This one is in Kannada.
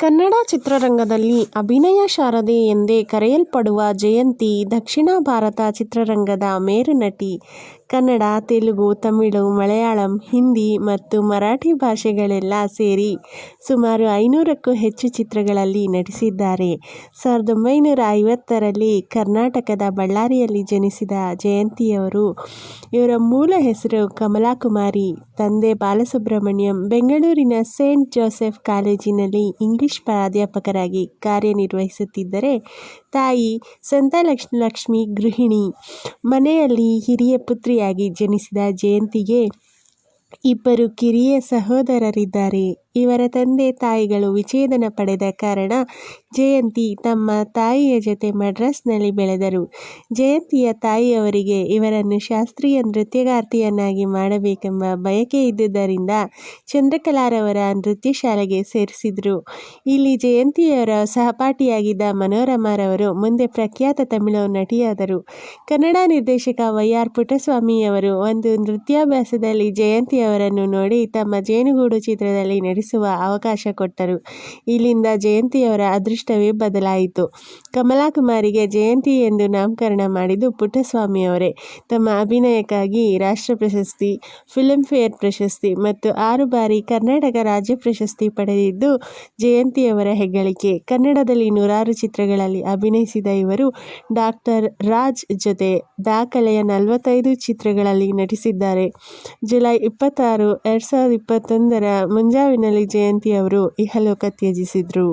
ಕನ್ನಡ ಚಿತ್ರರಂಗದಲ್ಲಿ ಅಭಿನಯ ಶಾರದೆ ಎಂದೇ ಕರೆಯಲ್ಪಡುವ ಜಯಂತಿ ದಕ್ಷಿಣ ಭಾರತ ಚಿತ್ರರಂಗದ ಮೇರು ನಟಿ. ಕನ್ನಡ, ತೆಲುಗು, ತಮಿಳು, ಮಲಯಾಳಂ, ಹಿಂದಿ ಮತ್ತು ಮರಾಠಿ ಭಾಷೆಗಳೆಲ್ಲ ಸೇರಿ ಸುಮಾರು ಐನೂರಕ್ಕೂ ಹೆಚ್ಚು ಚಿತ್ರಗಳಲ್ಲಿ ನಟಿಸಿದ್ದಾರೆ. ಸಾವಿರದ ಒಂಬೈನೂರ ಐವತ್ತರಲ್ಲಿ ಕರ್ನಾಟಕದ ಬಳ್ಳಾರಿಯಲ್ಲಿ ಜನಿಸಿದ ಜಯಂತಿಯವರು. ಇವರ ಮೂಲ ಹೆಸರು ಕಮಲಾಕುಮಾರಿ. ತಂದೆ ಬಾಲಸುಬ್ರಹ್ಮಣ್ಯಂ. ಬೆಂಗಳೂರಿನ ಸೇಂಟ್ ಜೋಸೆಫ್ ಕಾಲೇಜಿನಲ್ಲಿ ಇಂಗ್ಲಿಷ್ ಪ್ರಾಧ್ಯಾಪಕರಾಗಿ ಕಾರ್ಯನಿರ್ವಹಿಸುತ್ತಿದ್ದರೆ, ತಾಯಿ ಸಂತಲಕ್ಷ್ಮಿ ಗೃಹಿಣಿ. ಮನೆಯಲ್ಲಿ ಹಿರಿಯ ಪುತ್ರಿಯಾಗಿ ಜನಿಸಿದ ಜಯಂತಿಗೆ ಇಬ್ಬರು ಕಿರಿಯ ಸಹೋದರರಿದ್ದಾರೆ. ಇವರ ತಂದೆ-ತಾಯಿಗಳು ವಿಚ್ಛೇದನ ಪಡೆದ ಕಾರಣ ಜಯಂತಿ ತಮ್ಮ ತಾಯಿಯ ಜೊತೆ ಮಡ್ರಾಸ್ನಲ್ಲಿ ಬೆಳೆದರು. ಜಯಂತಿಯ ತಾಯಿಯವರಿಗೆ ಇವರನ್ನು ಶಾಸ್ತ್ರೀಯ ನೃತ್ಯಗಾರ್ತಿಯನ್ನಾಗಿ ಮಾಡಬೇಕೆಂಬ ಬಯಕೆ ಇದ್ದುದರಿಂದ ಚಂದ್ರಕಲಾರವರ ನೃತ್ಯ ಶಾಲೆಗೆ ಸೇರಿಸಿದರು. ಇಲ್ಲಿ ಜಯಂತಿಯವರ ಸಹಪಾಠಿಯಾಗಿದ್ದ ಮನೋರಮಾರವರು ಮುಂದೆ ಪ್ರಖ್ಯಾತ ತಮಿಳು ನಟಿಯಾದರು. ಕನ್ನಡ ನಿರ್ದೇಶಕ ವೈ. ಆರ್. ಪುಟ್ಟಸ್ವಾಮಿಯವರು ಒಂದು ನೃತ್ಯಾಭ್ಯಾಸದಲ್ಲಿ ಜಯಂತಿಯವರನ್ನು ನೋಡಿ ತಮ್ಮ ಜೇನುಗೂಡು ಚಿತ್ರದಲ್ಲಿ ನಟಿಸುವ ಅವಕಾಶ ಕೊಟ್ಟರು. ಇಲ್ಲಿಂದ ಜಯಂತಿಯವರ ಅದೃಷ್ಟವೇ ಬದಲಾಯಿತು. ಕಮಲಾಕುಮಾರಿಗೆ ಜಯಂತಿ ಎಂದು ನಾಮಕರಣ ಮಾಡಿದ್ದು ಪುಟ್ಟಸ್ವಾಮಿಯವರೇ. ತಮ್ಮ ಅಭಿನಯಕ್ಕಾಗಿ ರಾಷ್ಟ್ರ ಪ್ರಶಸ್ತಿ, ಫಿಲ್ಮ್ಫೇರ್ ಪ್ರಶಸ್ತಿ ಮತ್ತು ಆರು ಬಾರಿ ಕರ್ನಾಟಕ ರಾಜ್ಯ ಪ್ರಶಸ್ತಿ ಪಡೆದಿದ್ದು ಜಯಂತಿಯವರ ಹೆಗ್ಗಳಿಕೆ. ಕನ್ನಡದಲ್ಲಿ ನೂರಾರು ಚಿತ್ರಗಳಲ್ಲಿ ಅಭಿನಯಿಸಿದ ಇವರು ಡಾಕ್ಟರ್ ರಾಜ್ ಜೊತೆ ದಾಖಲೆಯ ನಲವತ್ತೈದು ಚಿತ್ರಗಳಲ್ಲಿ ನಟಿಸಿದ್ದಾರೆ. ಜುಲೈ ಇಪ್ಪತ್ತಾರು, ಎರಡು ಸಾವಿರದ ಇಪ್ಪತ್ತೊಂದರ ಮುಂಜಾವಿನಲ್ಲಿ ಜಯಂತಿಯವರು ಇಹಲೋಕ ತ್ಯಜಿಸಿದ್ರು.